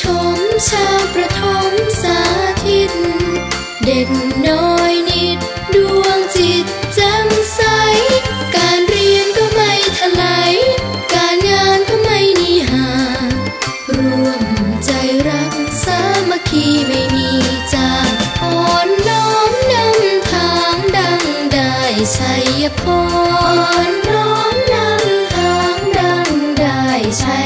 ชมชาวประถมสาธิต เด็กน้อยนิดดวงจิตแจ่มใส การเรียนก็ไม่ทลายการงานก็ไม่นีห่ารวมใจรักสามัคคีไม่มีจางอ่อนน้อมนำทางดังได้ชัยพรอ่อนน้อมนำทางดังได้ชัย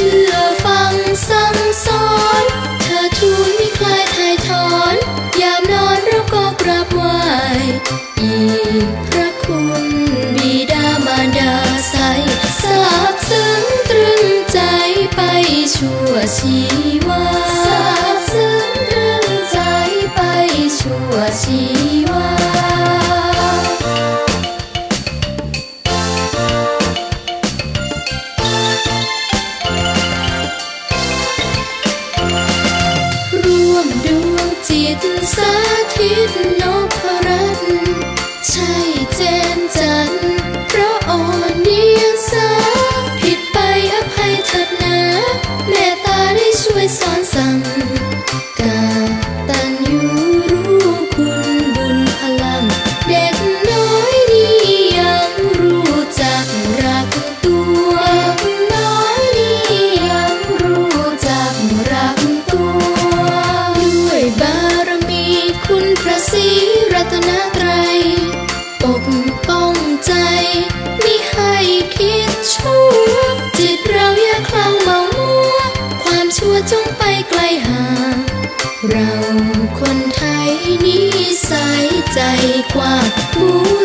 ชื่อฟังสั่งสอน เธอทูลไม่คลายถ่ายถอน ยามนอนเราก็กราบไหว้อีกพระคุณบิดามารดาใสซาบซึ้งตรึงใจไปชั่วชีวาซาบซึ้งตรึงใจไปชั่วชีวา ใจ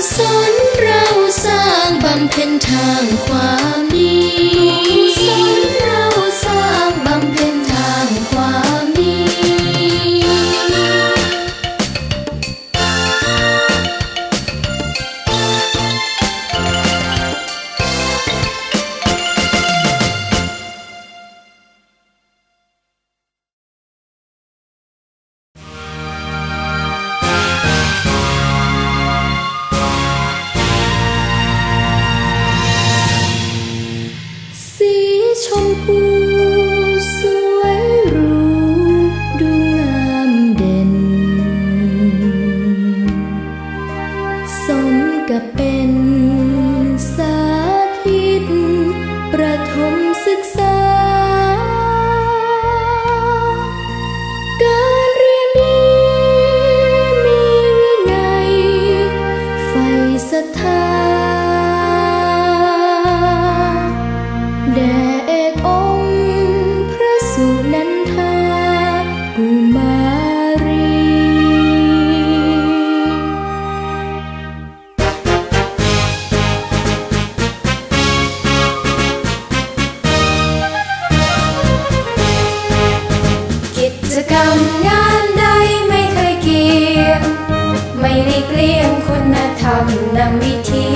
คุณธรรมนำวิธี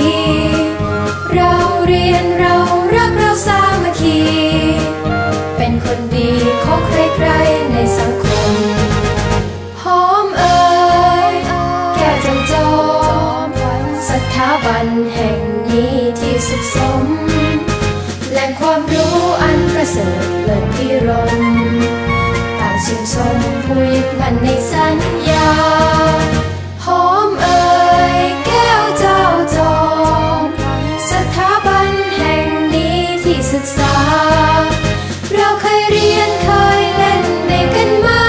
เราเรียนเรารักเราสามัคคี เป็นคนดีของใครๆในสังคม หอมเอ่ยแก้วจำจอมสถาบันแห่งนี้ที่สุขสม แหล่งความรู้อันประเสริฐเลิศพิรมต่างชื่นชมผู้ยึดมั่นในสัญญา ศึกษา เราเคยเรียนเคยเล่นในกันมา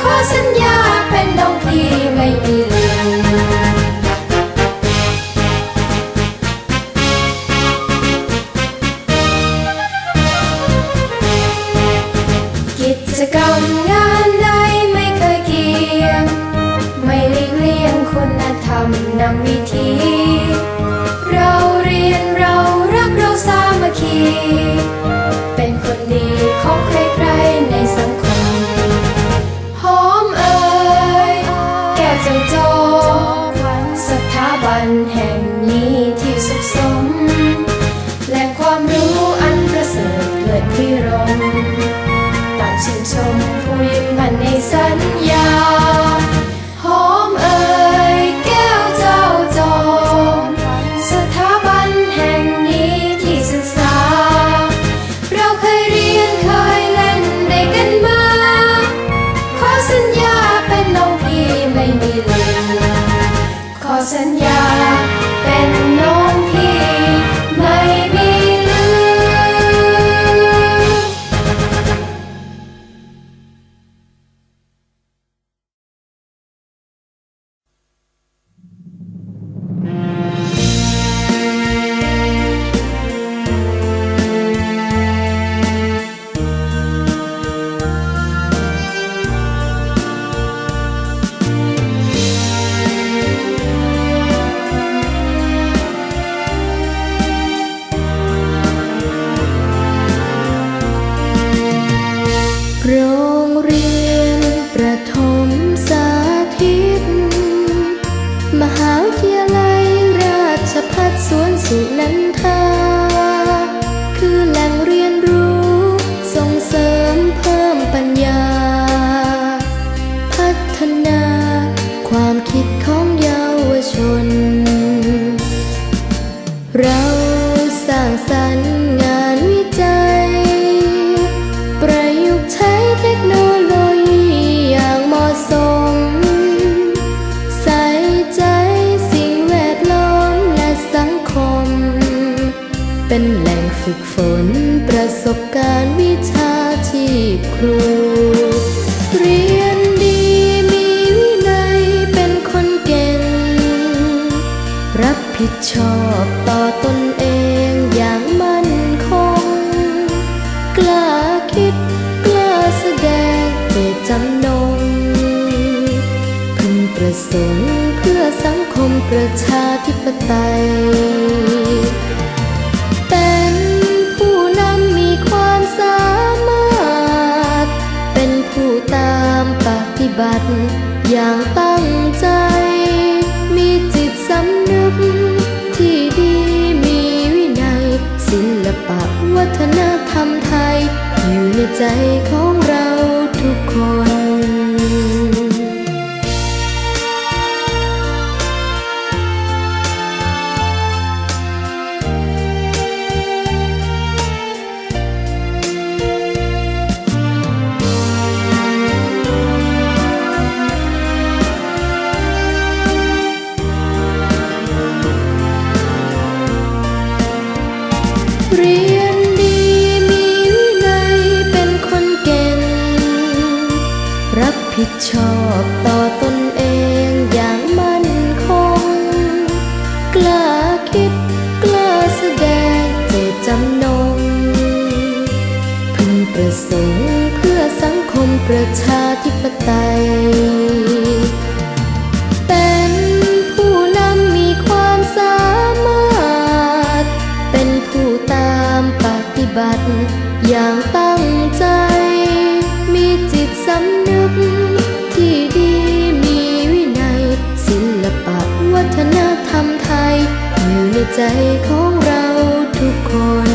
ขอสัญญาเป็นน้องพี่ไม่มีลืมกิจกรรมงานใดไม่เคยเกี่ยง ไม่หลีกเลี่ยงคุณธรรมนำวิธี นั้น ฝึกฝนประสบการณ์วิชาชีพครู เรียนดีมีวินัยเป็นคนเก่ง รับผิดชอบต่อตนเองอย่างมั่นคง กล้าคิดกล้าแสดงเจตจำนงพึงประสงค์เพื่อสังคมประชาธิปไตย บัติอย่างตั้งใจ มีจิตสำนึกที่ดีมีวินัย ศิลปะวัฒนธรรมไทย อยู่ในใจของ คิดกล้าแสดงเจตจำนงพึงประสงค์เพื่อสังคมประชาธิปไตย เป็นผู้นำมีความสามารถ เป็นผู้ตามปฏิบัติอย่างตั้ ใจของเราทุกคน